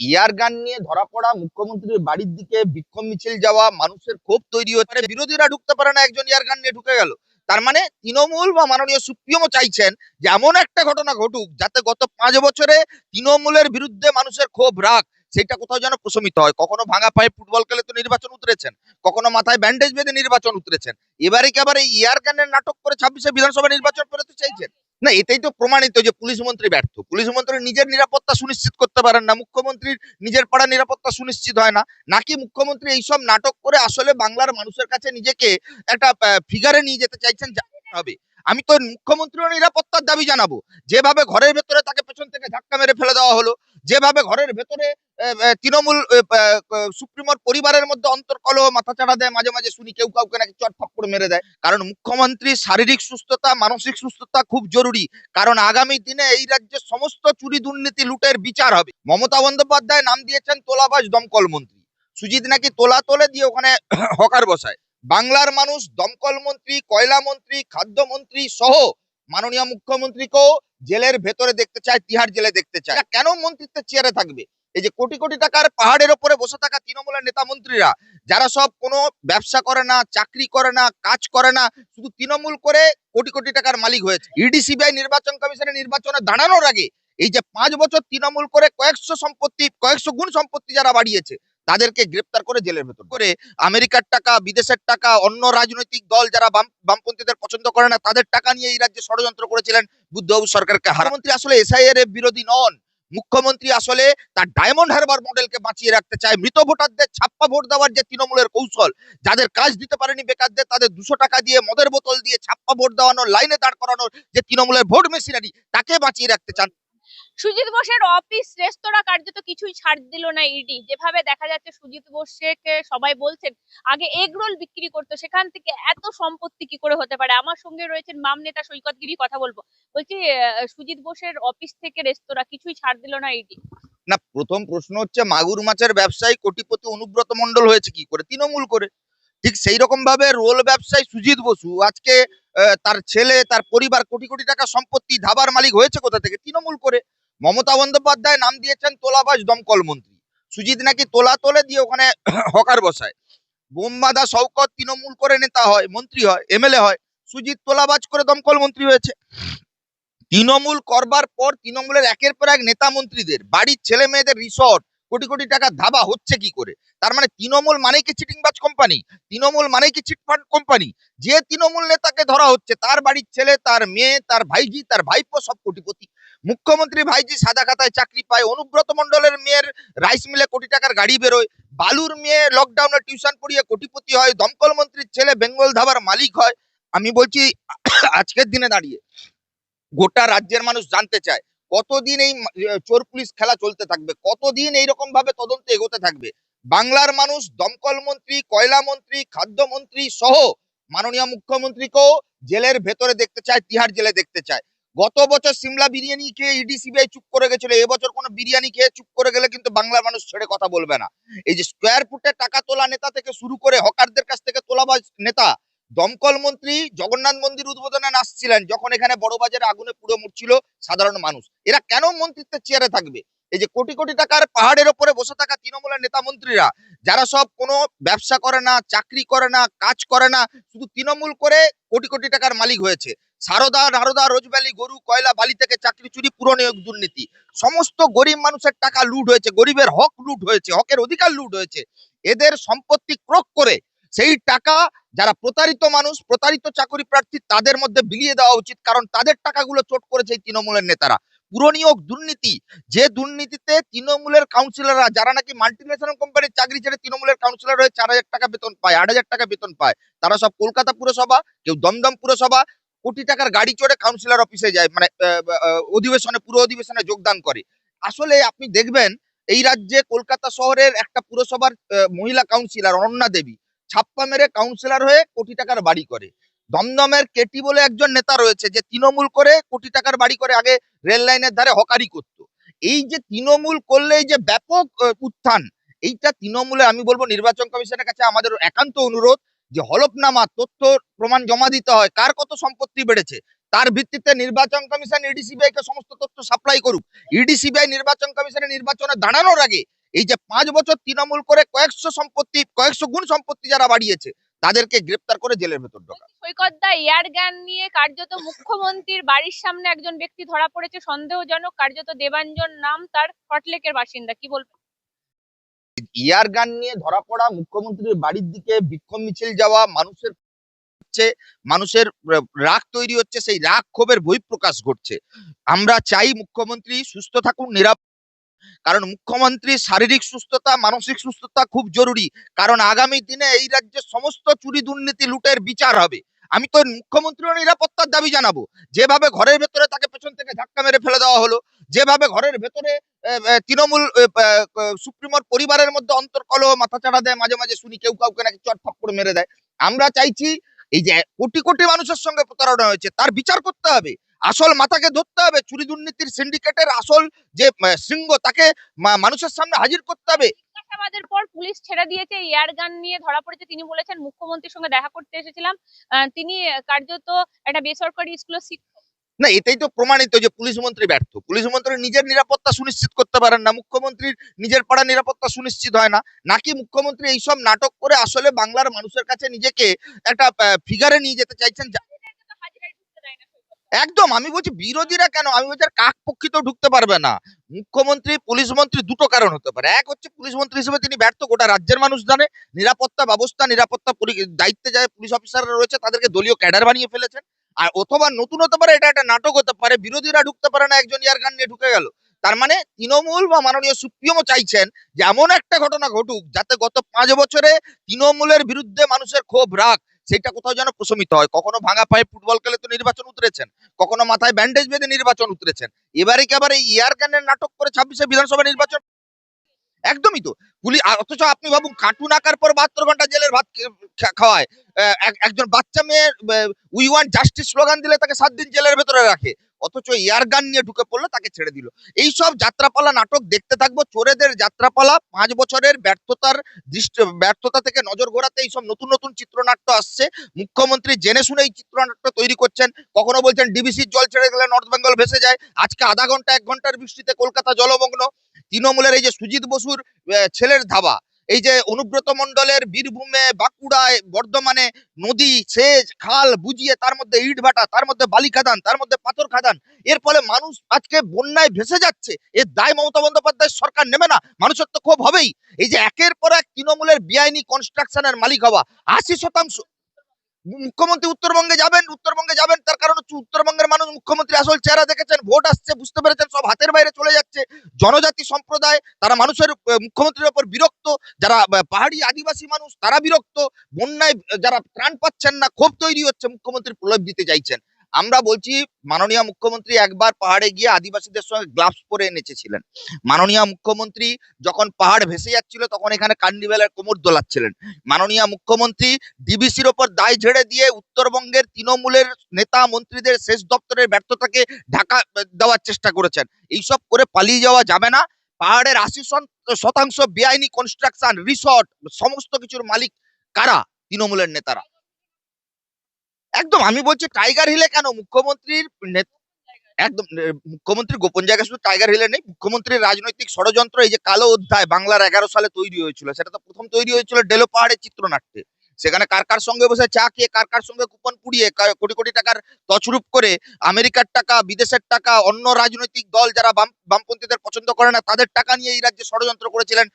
ইয়ার গান নিয়ে ধরা পড়া মুখ্যমন্ত্রীর বাড়ির দিকে বিক্ষোভ মিছিল যাওয়া, মানুষের ক্ষোভ তৈরি হচ্ছে। বিরোধীরা ঢুকতে পারে না, একজন ইয়ার গান নিয়ে ঢুকে গেল। তার মানে তৃণমূল বা মাননীয় সুপ্রিমো চাইছেন যে এমন একটা ঘটনা ঘটুক যাতে গত পাঁচ বছরে তৃণমূলের বিরুদ্ধে মানুষের ক্ষোভ রাগ সেটা কোথাও যেন প্রশমিত হয়। কখনো ভাঙা পায়ে ফুটবল খেলে তো নির্বাচন উতরেছেন, কখনো মাথায় ব্যান্ডেজ বেঁধে নির্বাচন উতরেছেন। এবারে কি আবার এই ইয়ার গানের নাটক করে ছাব্বিশে বিধানসভা নির্বাচন পেরোতে চাইছেন? না, এটাই তো প্রমাণিত যে পুলিশ মন্ত্রী ব্যর্থ। পুলিশ মন্ত্রী নিজের নিরাপত্তা সুনিশ্চিত করতে পারেন না। মুখ্যমন্ত্রীর নিজের পাড়া নিরাপত্তা সুনিশ্চিত হয় না। নাকি মুখ্যমন্ত্রী এইসব নাটক করে আসলে বাংলার মানুষের কাছে নিজেকে একটা ফিগারে নিয়ে যেতে চাইছেন হবে? আমি তো মুখ্যমন্ত্রীর নিরাপত্তার দাবি জানাব। যেভাবে ঘরের ভেতরে তাকে পেছন থেকে ধাক্কা মেরে ফেলে দেওয়া হলো যেভাবে ঘরের ভেতরে তৃণমূল সুপ্রিমোর পরিবারের মধ্যে অন্তর্কলহ মাথা চাড়া দেয়, মাঝে মাঝে শুনি কেউ কাউকে নাকি চটফট করে মেরে দেয়। কারণ মুখ্যমন্ত্রী শারীরিক সুস্থতা, মানসিক সুস্থতা খুব জরুরি। কারণ আগামী দিনে এই রাজ্যের সমস্ত চুরি দুর্নীতি লুটের বিচার হবে। মমতা বন্দ্যোপাধ্যায় নাম দিয়েছেন তোলাবাজ দমকল মন্ত্রী। সুজিত নাকি তোলা তোলে দিয়ে ওখানে হকার বসায়। বাংলার মানুষ দমকল মন্ত্রী, কয়লা মন্ত্রী খাদ্যমন্ত্রী সহ মাননীয় মুখ্যমন্ত্রীকেও জেলের ভেতরে দেখতে চায়, তিহার জেলে দেখতে চায়। কেন মন্ত্রিত্বের চেয়ারে থাকবে? এই যে কোটি কোটি টাকার পাহাড়ের ওপরে বসে থাকা তৃণমূলের নেতা মন্ত্রীরা, যারা সব কোনো ব্যবসা করে না, চাকরি করে না, কাজ করে না, শুধু তৃণমূল করে কোটি কোটি টাকার মালিক হয়েছে। ইডি সিবিআই নির্বাচন কমিশনের নির্বাচনে দাঁড়ানোর আগে এই যে পাঁচ বছর তৃণমূল করে কয়েকশো সম্পত্তি, কয়েকশো গুণ সম্পত্তি যারা বাড়িয়েছে তাদেরকে গ্রেপ্তার করে জেলের ভেতর করে আমেরিকার টাকা, বিদেশের টাকা, অন্য রাজনৈতিক দল যারা বাম, বামপন্থীদের পছন্দ করে না, তাদের টাকা নিয়ে এই রাজ্যে ষড়যন্ত্র করেছিলেন বুদ্ধবাবু সরকারকে হারামন্ত্রী আসলে এসআইআর এর বিরোধী নন। মুখ্যমন্ত্রী আসলে তার ডায়মন্ড হারবার মডেলকে বাঁচিয়ে রাখতে চায়। মৃত ভোটারদের ছাপ্পা ভোট দেওয়ার যে তৃণমূলের কৌশল, যাদের কাজ দিতে পারেনি বেকারদের, তাদের দুশো টাকা দিয়ে মদের বোতল দিয়ে ছাপ্পা ভোট দেওয়ানোর, লাইনে দাঁড় করানোর যে তৃণমূলের ভোট মেশিনারি, তাকে বাঁচিয়ে রাখতে চান। সুজিত বোসের অফিস রেস্তোরাঁ কার্যত কিছুই ছাড় দিল না ইডি যেভাবে দেখা যাচ্ছে সুজিত বোসকে সবাই বলছেন, আগে এগ রোল বিক্রি করতো, সেখান থেকে এত সম্পত্তি কি করে হতে পারে? আমার সঙ্গে রয়েছেন মাম নেতা সৈকত গিরি, কথা বলব। বলছি সুজিত বোসের অফিস থেকে রেস্তোরাঁ কিছুই ছাড় দিল না ইডি না, প্রথম প্রশ্ন হচ্ছে, মাগুর মাছের ব্যবসায়ী কোটিপতি অনুব্রত মন্ডল হয়েছে কি করে? তৃণমূল করে। ঠিক সেই রকম ভাবে রোল ব্যবসায়ী সুজিত বসু আজকে তার ছেলে, তার পরিবার কোটি কোটি টাকা সম্পত্তি ধাবার মালিক হয়েছে কোথা থেকে? তৃণমূল করে। মমতা বন্দ্যোপাধ্যায় নাম দিয়েছেন তোলাবাস দমকল মন্ত্রী। সুজিত নাকি তোলা তোলে দিয়ে ওখানে হকার বসায়। বোম্বাদা শওকত তৃণমূল করে নেতা হয়, মন্ত্রী হয়, এমএলএ হয়, সুজিত তোলাবাজ করে দমকল মন্ত্রী হয়েছে। তৃণমূল করবার পর তৃণমূলের একের পর এক নেতা মন্ত্রীদের, বাড়ির ছেলে মেয়েদের রিসর্ট কোটি কোটি টাকার ধাবা হচ্ছে কি করে? তার মানে তৃণমূল মানেই কি চিটিংবাজ কোম্পানি তৃণমূল মানেই কি চিটফান্ড কোম্পানি যে তৃণমূল নেতাকে ধরা হচ্ছে, তার বাড়ির ছেলে, তার মেয়ে, তার ভাইজি তার ভাইপো সব কোটিপতি। মুখ্যমন্ত্রী ভাইজি সাদা খাতায় চাকরি পায়, অনুব্রত মন্ডলের মেয়ের রাইস মিলে কোটি টাকার গাড়ি বেরোয়, বালুর মেয়ে লকডাউনে টিউশন পড়িয়ে কোটিপতি হয়, দমকল মন্ত্রীর ছেলে বেঙ্গল ধাবার মালিক হয়। আমি বলছি, আজকের দিনে দাঁড়িয়ে গোটা রাজ্যের মানুষ জানতে চায় কতদিন এই চোর পুলিশ খেলা চলতে থাকবে? কতদিন এইরকম ভাবে তদন্ত এগোতে থাকবে? বাংলার মানুষ, দমকল মন্ত্রী, কয়লা মন্ত্রী খাদ্যমন্ত্রী সহ মাননীয় মুখ্যমন্ত্রীকেও জেলের ভেতরে দেখতে চায়, তিহার জেলে দেখতে চায়। গত বছর সিমলা বিরিয়ানি খেয়ে ইডি, সিবিআই চুপ করে গেছিল, এবছর কোনো বিরিয়ানি খেয়ে চুপ করে গেলে কিন্তু বাংলার মানুষ ছেড়ে কথা বলবে না। এই যে স্কোয়ার ফুটে টাকা তোলা নেতা থেকে শুরু করে হকারদের কাছ থেকে তোলা তোলাবাজ নেতা দমকল মন্ত্রী জগন্নাথ মন্দির উদ্বোধনে আসছিলেন যখন এখানে বড় বাজারে আগুনে পুড়ে মরছিল সাধারণ মানুষ। এরা কেন মন্ত্রিত্বের চেয়ারে থাকবে? এই যে কোটি কোটি টাকার পাহাড়ের ওপরে বসে থাকা তৃণমূলের নেতা মন্ত্রীরা, যারা সব কোনো ব্যবসা করে না, চাকরি করে না, কাজ করে না, শুধু তৃণমূল করে কোটি কোটি টাকার মালিক হয়েছে। সারদা, নারদা, রোজভ্যালি, গরু, কয়লা, বালি থেকে চাকরি চুরি পুরো নিয়োগ দুর্নীতি। সমস্ত গরিব মানুষের টাকা লুট হয়েছে, গরিবের হক লুট হয়েছে, হকের অধিকার লুট হয়েছে। এদের সম্পত্তি ক্রোক করে সেই টাকা যারা প্রতারিত মানুষ, প্রতারিত চাকরি প্রার্থী, তাদের মধ্যে বিলিয়ে দেওয়া উচিত, কারণ তাদের টাকাগুলো চোট করেছে এই তৃণমূলের নেতারা। পুরনিয়োগ দুর্নীতি, যে দুর্নীতিতে তৃণমূলের কাউন্সিলররা যারা নাকি মাল্টিনেশনাল কোম্পানির চাকরি ছেড়ে তৃণমূলের কাউন্সিলর হয়ে চার হাজার টাকা বেতন পায়, আট হাজার টাকা বেতন পায়, তারা সব কলকাতা পুরসভা, কেউ দমদম পুরসভা, কোটি টাকার গাড়ি চড়ে কাউন্সিলর অফিসে যায় মানে অধিবেশনে, পুরো অধিবেশনে যোগদান করে। আসলে আপনি দেখবেন, এই রাজ্যে কলকাতা শহরের একটা পুরসভার মহিলা কাউন্সিলর অনন্যা দেবী ছাপ্পা মেরে কাউন্সিলর হয়ে কোটি টাকার বাড়ি করে। দমদমের কেটি বলে একজন নেতা রয়েছে যে তৃণমূল করে কোটি টাকার বাড়ি করে, আগে রেল লাইনের ধারে হকারি করত। এই যে তৃণমূল করলে যে ব্যাপক উত্থান, এইটা তৃণমূলে আমি বলব নির্বাচন কমিশনের কাছে আমাদের একান্ত অনুরোধ যে হলফনামা তথ্য প্রমাণ জমা দিতে হয়, কার কত সম্পত্তি বেড়েছে, তার ভিত্তিতে নির্বাচন কমিশন ইডিসিবিআই কে সমস্ত তথ্য সাপ্লাই করুক। ইডিসিবিআই নির্বাচন কমিশনের নির্বাচনে দাঁড়ানোর আগে এই যে পাঁচ বছর তৃণমূল করে কয়েকশো সম্পত্তি কয়েকশো গুণ সম্পত্তি যারা বাড়িয়েছে তাদেরকে গ্রেপ্তার করে জেলের ভেতর ঢোকা। সৈকত এয়ার গান নিয়ে কার্যত মুখ্যমন্ত্রীর বাড়ির সামনে একজন ব্যক্তি ধরা পড়েছে। সন্দেহজনক কার্যত দেবাঞ্জন নাম তার বাসিন্দা। কি বলবেন? ইয়ার গান নিয়ে ধরা পড়া মুখ্যমন্ত্রীর বাড়ির দিকে বিক্ষোভ মিছিল যাওয়া মানুষের হচ্ছে মানুষের রাগ তৈরি হচ্ছে সেই রাগ ক্ষোভের বহিঃপ্রকাশ ঘটছে। আমরা চাই মুখ্যমন্ত্রী সুস্থ থাকুন নিরাপদ কারণ মুখ্যমন্ত্রী শারীরিক সুস্থতা, মানসিক সুস্থতা খুব জরুরি। কারণ আগামী দিনে এই রাজ্যের সমস্ত চুরি দুর্নীতি লুটের বিচার হবে। আমি তো মুখ্যমন্ত্রীর নিরাপত্তার দাবি জানাব। যেভাবে ঘরের ভেতরে তাকে পেছন থেকে ধাক্কা মেরে ফেলে দেওয়া হলো, যেভাবে ঘরের ভেতরে তৃণমূল সুপ্রিমোর পরিবারের মধ্যে অন্তর্কলহ, মাথাচাড়া দেয়, মাঝে মাঝে শুনি কেউ কাউকে নাকি চট করে মেরে দেয়। আমরা চাইছি এই যে কোটি কোটি মানুষের সঙ্গে প্রতারণা হয়েছে, তার বিচার করতে হবে। আসল মাথাকে ধরতে হবে চুরি দুর্নীতির সিন্ডিকেটের আসল যে শৃঙ্গ তাকে মানুষের সামনে হাজির করতে হবে। জিজ্ঞাসাবাদের পর পুলিশ ছেড়ে দিয়েছে এয়ার গান নিয়ে ধরা পড়েছে। তিনি বলেছেন মুখ্যমন্ত্রীর সঙ্গে দেখা করতে এসেছিলাম। তিনি কার্যত একটা বেসরকারি স্কুলের শিক্ষক। না এটাই তো প্রমাণিত যে পুলিশ মন্ত্রী ব্যর্থ। পুলিশ মন্ত্রী নিজের নিরাপত্তা সুনিশ্চিত করতে পারেন না। মুখ্যমন্ত্রীর নিজের পাড়া নিরাপত্তা সুনিশ্চিত হয় না। নাকি মুখ্যমন্ত্রী এইসব নাটক করে আসলে বাংলার মানুষের কাছে নিজেকে একটা ফিগারে নিয়ে যেতে চাইছেন? একদম, আমি বলছি বিরোধীরা কেন? আমি বলছি আর কাক পক্ষিত ঢুকতে পারবে না। মুখ্যমন্ত্রী, পুলিশ মন্ত্রী দুটো কারণ হতে পারে। এক হচ্ছে পুলিশ মন্ত্রী হিসেবে তিনি ব্যর্থ, গোটা রাজ্যের মানুষ জানে। নিরাপত্তা ব্যবস্থা, নিরাপত্তা দায়িত্বে যায় পুলিশ অফিসাররা রয়েছে, তাদেরকে দলীয় ক্যাডার বানিয়ে ফেলেছেন। আর অথবা নতুন হতে পারে, এটা একটা নাটক হতে পারে। বিরোধীরা ঢুকতে পারে না, একজন ইয়ার গান নিয়ে ঢুকে গেল। তার মানে তৃণমূল বা মাননীয় সুপ্রিমও চাইছেন যে এমন একটা ঘটনা ঘটুক, যাতে গত পাঁচ বছরে তৃণমূলের বিরুদ্ধে মানুষের ক্ষোভ রাগ সেটা কোথাও যেন প্রশমিত হয়। কখনো ভাঙা পায়ে ফুটবল খেলে তো নির্বাচন উতরেছেন, কখনো মাথায় ব্যান্ডেজ বেঁধে নির্বাচন উতরেছেন। এবারে কি আবার এই ইয়ার নাটক করে ছাব্বিশে বিধানসভা নির্বাচন? একদমই তো। পুলিশ অথচ আপনি ভাবুন, কার্টুন আঁকার পর বাহাত্তর ঘণ্টা জেলের ভাত খাওয়ায়। একজন বাচ্চা মেয়ে উই ওয়ান্ট জাস্টিস স্লোগান দিলে তাকে সাত দিন জেলের ভেতরে রাখে। অথচ ইয়ার গান নিয়ে ঢুকে পড়ল, তাকে ছেড়ে দিল। এই সব যাত্রাপালা নাটক দেখতে থাকব। চোরেদের যাত্রাপালা, পাঁচ বছরের ব্যর্থতার দৃষ্টি, ব্যর্থতা থেকে নজর ঘোরাতে এইসব নতুন নতুন চিত্রনাট্য আসছে। মুখ্যমন্ত্রী জেনে শুনে এই চিত্রনাট্য তৈরি করছেন। কখনো বলছেন ডিবিসির জল ছেড়ে গেলে নর্থ বেঙ্গল ভেসে যায়। আজকে আধা ঘণ্টা, এক ঘণ্টার বৃষ্টিতে কলকাতা জলমগ্ন। তৃণমূলের এই যে সুজিত বসুর ছেলের ধাবা এই যে অনুব্রত মণ্ডলের বীরভূমে বাঁকুড়ায় বর্ধমানে নদী, সেচ, খাল বুঝিয়ে তার মধ্যে ইট ভাটা, তার মধ্যে বালি খাদান, তার মধ্যে পাথর খাদান, এর ফলে মানুষ আজকে বন্যায় ভেসে যাচ্ছে। এর দায় মমতা বন্দ্যোপাধ্যায় সরকার নেবে না মানুষের তো ক্ষোভ হবেই। এই যে একের পর এক তৃণমূলের বেআইনি কনস্ট্রাকশনের মালিক হওয়া, আশি শতাংশ মুখ্যমন্ত্রী উত্তরবঙ্গে যাবেন উত্তরবঙ্গে যাবেন, তার কারণ হচ্ছে উত্তরবঙ্গের মানুষ মুখ্যমন্ত্রী আসল চেহারা দেখেছেন, ভোট আসছে, বুঝতে পেরেছেন, সব হাতের বাইরে চলে যাচ্ছে। জনজাতি সম্প্রদায়, তারা মানুষের মুখ্যমন্ত্রীর ওপর বিরক্ত, যারা পাহাড়ি আদিবাসী মানুষ, তারা বিরক্ত, বন্যায় যারা ত্রাণ পাচ্ছেন না, ক্ষোভ তৈরি হচ্ছে, মুখ্যমন্ত্রী প্রলোভ দিতে চাইছেন। আমরা বলছি মাননীয় মুখ্যমন্ত্রী একবার পাহাড়ে গিয়ে আদিবাসীদের সঙ্গে গ্লাভস পরে এনেছিলেন মাননীয় মুখ্যমন্ত্রী যখন পাহাড় ভেসে যাচ্ছিল তখন এখানে কান্ডিবেলের কোমর দোলাচ্ছিলেন। মাননীয় মুখ্যমন্ত্রী ডিবিসির ওপর দায় ঝেড়ে দিয়ে উত্তরবঙ্গের তৃণমূলের নেতা মন্ত্রীদের শেষ দপ্তরের ব্যর্থতাকে ঢাকা দেওয়ার চেষ্টা করেছেন। এইসব করে পালিয়ে যাওয়া যাবে না। পাহাড়ের আশি শতাংশ বেআইনি কনস্ট্রাকশন রিসর্ট সমস্ত কিছুর মালিক কারা? তৃণমূলের নেতারা। একদম আমি বলছি টাইগার হিলে কেন? মুখ্যমন্ত্রীর নেত- একদম এ, মুখ্যমন্ত্রীর গোপন জায়গা শুধু টাইগার হিলে নেই মুখ্যমন্ত্রীর রাজনৈতিক ষড়যন্ত্র এই যে কালো অধ্যায় বাংলার এগারো সালে তৈরি হয়েছিল সেটা তো প্রথম তৈরি হয়েছিল ডেলো পাহাড়ের চিত্রনাট্যে। সেখানে কার কার সঙ্গে বসে চা খেয়ে কার কার সঙ্গে কুপন পুড়িয়ে কোটি কোটি টাকার তছরূপ করে আমেরিকার টাকা বিদেশের টাকা অন্য রাজনৈতিক দল যারা বাম বামপন্থীদের পছন্দ করে না তাদের টাকা নিয়ে এই রাজ্যে ষড়যন্ত্র করেছিলেন।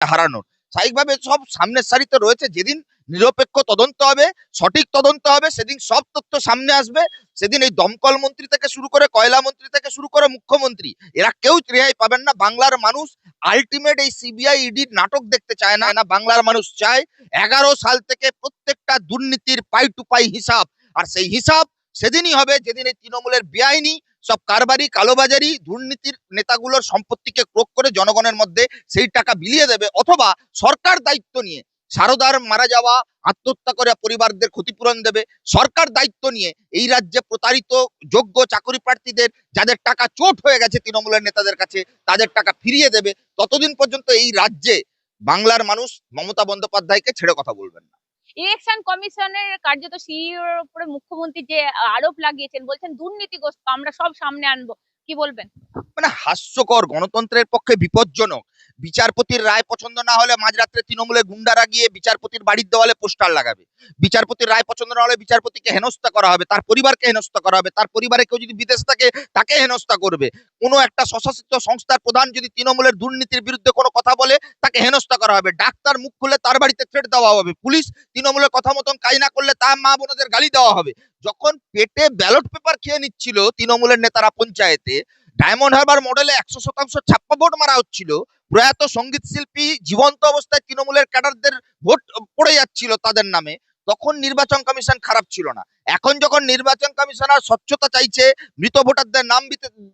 হারানোর। স্বাভাবিকভাবে সব সামনের সারিতে রয়েছে। যেদিন নিরপেক্ষ তদন্ত হবে, সঠিক তদন্ত হবে, সেদিন সব তথ্য সামনে আসবে। সেদিন এই দমকল মন্ত্রী থেকে শুরু করে কয়লা মন্ত্রী থেকে শুরু করে মুখ্যমন্ত্রী, এরা কেউ রেহাই পাবেন না। বাংলার মানুষ আলটিমেট এই সিবিআই ইডির নাটক দেখতে চায় না। না, বাংলার মানুষ চায় এগারো সাল থেকে প্রত্যেকটা দুর্নীতির পাই টু পাই হিসাব। আর সেই হিসাব সেদিনই হবে, যেদিন এই তৃণমূলের বেআইনি সব কারবারি, কালোবাজারি, দুর্নীতির নেতাগুলোর সম্পত্তিকে ক্রোক করে জনগণের মধ্যে সেই টাকা বিলিয়ে দেবে অথবা সরকার দায়িত্ব নিয়ে সারদার মারা যাওয়া, আত্মহত্যা করে পরিবারদের ক্ষতিপূরণ দেবে। সরকার দায়িত্ব নিয়ে এই রাজ্যে প্রতারিত, যোগ্য চাকরি প্রার্থীদের যাদের টাকা চোট হয়ে গেছে তৃণমূলের নেতাদের কাছে, তাদের টাকা ফিরিয়ে দেবে। ততদিন পর্যন্ত এই রাজ্যে বাংলার মানুষ মমতা বন্দ্যোপাধ্যায়কে ছেড়ে কথা বলবেন না। ইলেকশন কমিশনের কার্যত সিইওর উপরে মুখ্যমন্ত্রী যে আরোপ লাগিয়েছেন, বলছেন দুর্নীতিগ্রস্ত, আমরা সব সামনে আনব। কি বলবেন? মানে হাস্যকর, গণতন্ত্রের পক্ষে বিপজ্জনক। বিচারপতির রায় পছন্দ না হলে মাঝরাত্রে তৃণমূলের গুন্ডারা গিয়ে বিচারপতির বাড়ির দেওয়ালে পোস্টার লাগাবে। বিচারপতির রায় পছন্দ না হলে বিচারপতিকে হেনস্থা করা হবে, তার পরিবারকে হেনস্থা করা হবে, তার পরিবারে কেউ যদি বিদেশ থাকে, তাকে হেনস্থা করবে। কোনো একটা স্বশাসিত সংস্থার প্রধান যদি তৃণমূলের দুর্নীতির বিরুদ্ধে কোনো কথা বলে, তাকে হেনস্থা করা হবে। ডাক্তার মুখ খুলে তার বাড়িতে থ্রেট দেওয়া হবে। পুলিশ তৃণমূলের কথা মতন কাজ না করলে তার মা বোনদের গালি দেওয়া হবে। যখন পেটে ব্যালট পেপার খেয়ে নিচ্ছিল তৃণমূলের নেতারা পঞ্চায়েতে, ডায়মন্ড হারবার মডেলে একশো শতাংশ ছাপ্পা ভোট মারা হচ্ছিল প্রয়াত সংগীত শিল্পী জীবন্ত অবস্থায় তৃণমূলের ক্যাডারদের ভোট পড়ে যাচ্ছিল তাদের নামে, তখন নির্বাচন কমিশন খারাপ ছিল না। এখন যখন নির্বাচন কমিশনার স্বচ্ছতা চাইছে, মৃত ভোটারদের নাম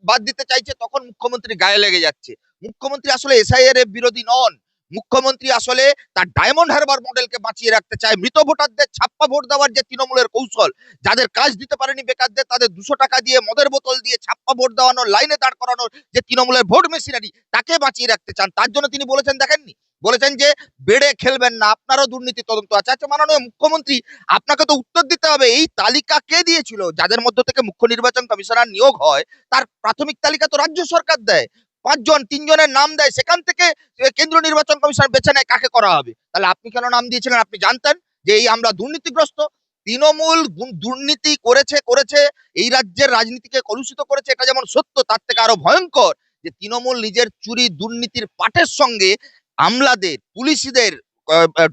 বাদ দিতে চাইছে, তখন মুখ্যমন্ত্রী গায়ে লেগে যাচ্ছে। মুখ্যমন্ত্রী আসলে এসআইআর বিরোধী নন। মুখ্যমন্ত্রী আসলে তার ডায়মন্ড হারবার মডেলকে বাঁচিয়ে রাখতে চায়। মৃত ভোটারদের ছাপ্পা ভোট দেওয়ার যে তৃণমূলের কৌশল, যাদের কাজ দিতে পারেনি বেকারদের, তাদের দুশো টাকা দিয়ে মদের বোতল দিয়ে ছাপ্পা ভোট দেওয়ানোর, লাইনে দাঁড় করানোর যে তৃণমূলের ভোট মেশিনারি, তাকে বাঁচিয়ে রাখতে চান। তার জন্য তিনি বলেছেন, দেখেননি? বলেছেন যে, বেড়ে খেলবেন না, আপনারও দুর্নীতি তদন্ত আছে। আচ্ছা মাননীয় মুখ্যমন্ত্রী, আপনাকে তো উত্তর দিতে হবে, এই তালিকা কে দিয়েছিল? যাদের মধ্য থেকে মুখ্য নির্বাচন কমিশনার নিয়োগ হয়, তার প্রাথমিক তালিকা তো রাজ্য সরকার দেয়। পাঁচজন তিনজনের নাম দেয় সেখান থেকে এ, কেন্দ্রীয় নির্বাচন কমিশন বেছে নেয় কাকে করা হবে। তাহলে আপনি কেন নাম দিয়েছিলেন? আপনি জানতেন যে এই আমরা দুর্নীতিগ্রস্ত। তৃণমূল দুর্নীতি করেছে করেছে এই রাজ্যের রাজনীতিকে কলুষিত করেছে এটা যেমন সত্য তার থেকে আরও ভয়ঙ্কর যে তৃণমূল নিজের চুরি দুর্নীতির পাঠের সঙ্গে আমলাদের পুলিশদের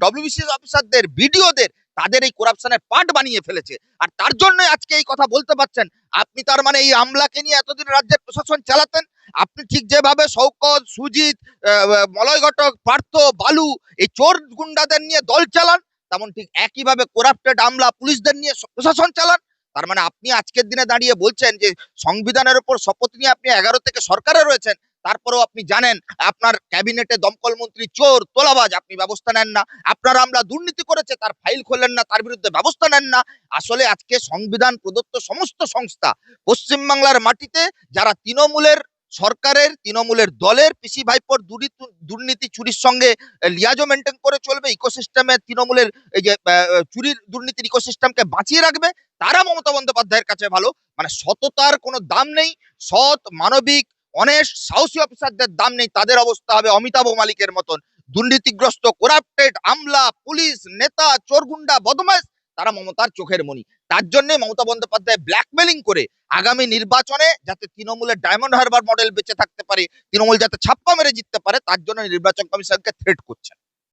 ডব্লিউবিসি অফিসারদের বিডিওদের তাদের এই করাপশনের পার্ট বানিয়ে ফেলেছে। আর তার জন্য আজকে এই কথা বলতে পারছেন। আপনি তার মানে এই আমলাকে নিয়ে এতদিন রাজ্যের প্রশাসন চালাতেন? আপনি ঠিক যেভাবে শৌকত, সুজিত মলয় ঘটক, পার্থ, বালু, এই চোর গুন্ডাদের নিয়ে দল চালান, তেমন ঠিক একইভাবে করাপ্টেড আমলা পুলিশদের নিয়ে প্রশাসন চালান? তার মানে আপনি আজকের দিনে দাঁড়িয়ে বলছেন যে সংবিধানের উপর শপথ নিয়ে আপনি এগারো থেকে সরকারে রয়েছেন। তারপরেও আপনি জানেন, আপনার ক্যাবিনেটে দমকল মন্ত্রী চোর, তোলাবাজ, আপনি ব্যবস্থা নেন না। আপনার আমরা দুর্নীতি করেছে, তার ফাইল খোলেন না, তার বিরুদ্ধে ব্যবস্থা নেন না। আসলে আজকে সংবিধান প্রদত্ত সমস্ত সংস্থা পশ্চিমবাংলার মাটিতে, যারা তৃণমূলের সরকারের, তৃণমূলের দলের পিসি ভাইপোর দুর্নীতি চুরির সঙ্গে লিয়াজো মেনটেন করে চলবে ইকোসিস্টেমে তৃণমূলের এই যে চুরির, দুর্নীতির ইকোসিস্টেমকে বাঁচিয়ে রাখবে, তারা মমতা বন্দ্যোপাধ্যায়ের কাছে ভালো। মানে সততার কোনো দাম নেই, সৎ, মানবিক অনেস্ট সাহসী অফিসারদের দাম নেই, তাদের অবস্থা হবে অমিতাভ মালিকের মতন। দুর্নীতিগ্রস্ত করাপ্টেড আমলা, পুলিশ, নেতা, চোরগুন্ডা বদমাস তারা মমতার চোখের মনি তার জন্য মমতা বন্দ্যোপাধ্যায় ব্ল্যাকমেলিং করে আগামী নির্বাচনে যাতে তৃণমূলের ডায়মন্ড হারবার মডেল বেঁচে থাকতে পারে, তৃণমূল যাতে ছাপ্পা মেরে জিততে পারে, তার জন্য নির্বাচন কমিশনকে থ্রেট করছেন।